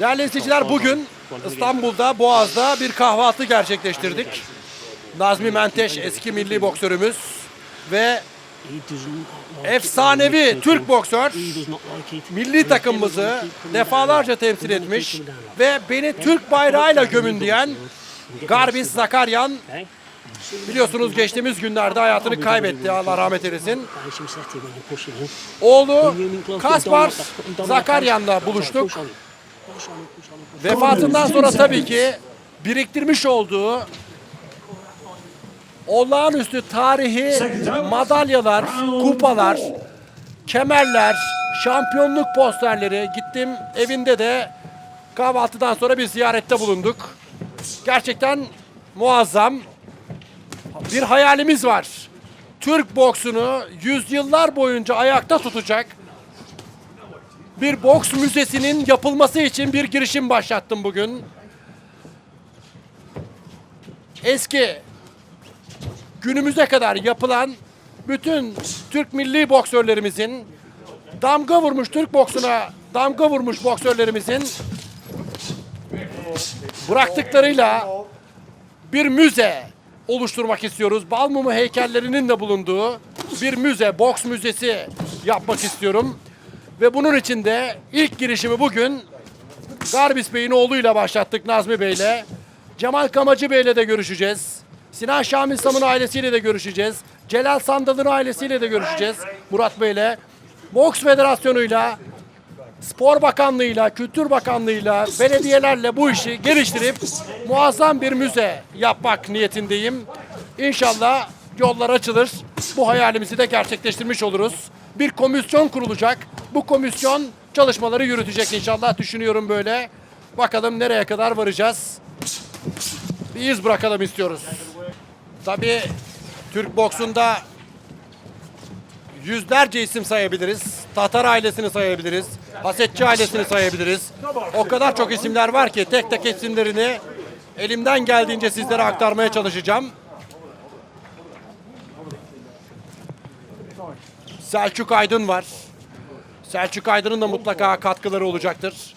Değerli izleyiciler bugün İstanbul'da Boğaz'da bir kahvaltı gerçekleştirdik. Nazmi Menteş eski milli boksörümüz ve efsanevi Türk boksör milli takımımızı defalarca temsil etmiş ve beni Türk bayrağıyla gömün diyen Garbis Zakaryan biliyorsunuz geçtiğimiz günlerde hayatını kaybetti. Allah rahmet eylesin. Oğlu Kaspar Zakaryan'la buluştuk. Vefatından sonra tabii ki biriktirmiş olduğu olağanüstü tarihi madalyalar, kupalar, kemerler, şampiyonluk posterleri gittim evinde de kahvaltıdan sonra bir ziyarette bulunduk. Gerçekten muazzam bir hayalimiz var. Türk boksunu yüzyıllar boyunca ayakta tutacak bir boks müzesinin yapılması için bir girişim başlattım bugün. Eski günümüze kadar yapılan bütün Türk milli boksörlerimizin damga vurmuş Türk boksuna damga vurmuş boksörlerimizin bıraktıklarıyla bir müze oluşturmak istiyoruz. Balmumu heykellerinin de bulunduğu bir müze, boks müzesi yapmak istiyorum. Ve bunun için de ilk girişimi bugün Garbis Bey'in oğluyla başlattık Nazmi Bey'le. Cemal Kamacı Bey'le de görüşeceğiz. Sinan Şamil Sam'ın ailesiyle de görüşeceğiz. Celal Sandal'ın ailesiyle de görüşeceğiz Murat Bey'le. Boks Federasyonu'yla, Spor Bakanlığı'yla, Kültür Bakanlığı'yla, belediyelerle bu işi geliştirip muazzam bir müze yapmak niyetindeyim. İnşallah yollar açılır. Bu hayalimizi de gerçekleştirmiş oluruz. Bir komisyon kurulacak. Bu komisyon çalışmaları yürütecek inşallah düşünüyorum böyle. Bakalım nereye kadar varacağız. Bir iz bırakalım istiyoruz. Tabii Türk boksunda yüzlerce isim sayabiliriz. Tatar ailesini sayabiliriz. Hasetçi ailesini sayabiliriz. O kadar çok isimler var ki tek tek isimlerini elimden geldiğince sizlere aktarmaya çalışacağım. Selçuk Aydın var. Selçuk Aydın'ın da mutlaka katkıları olacaktır.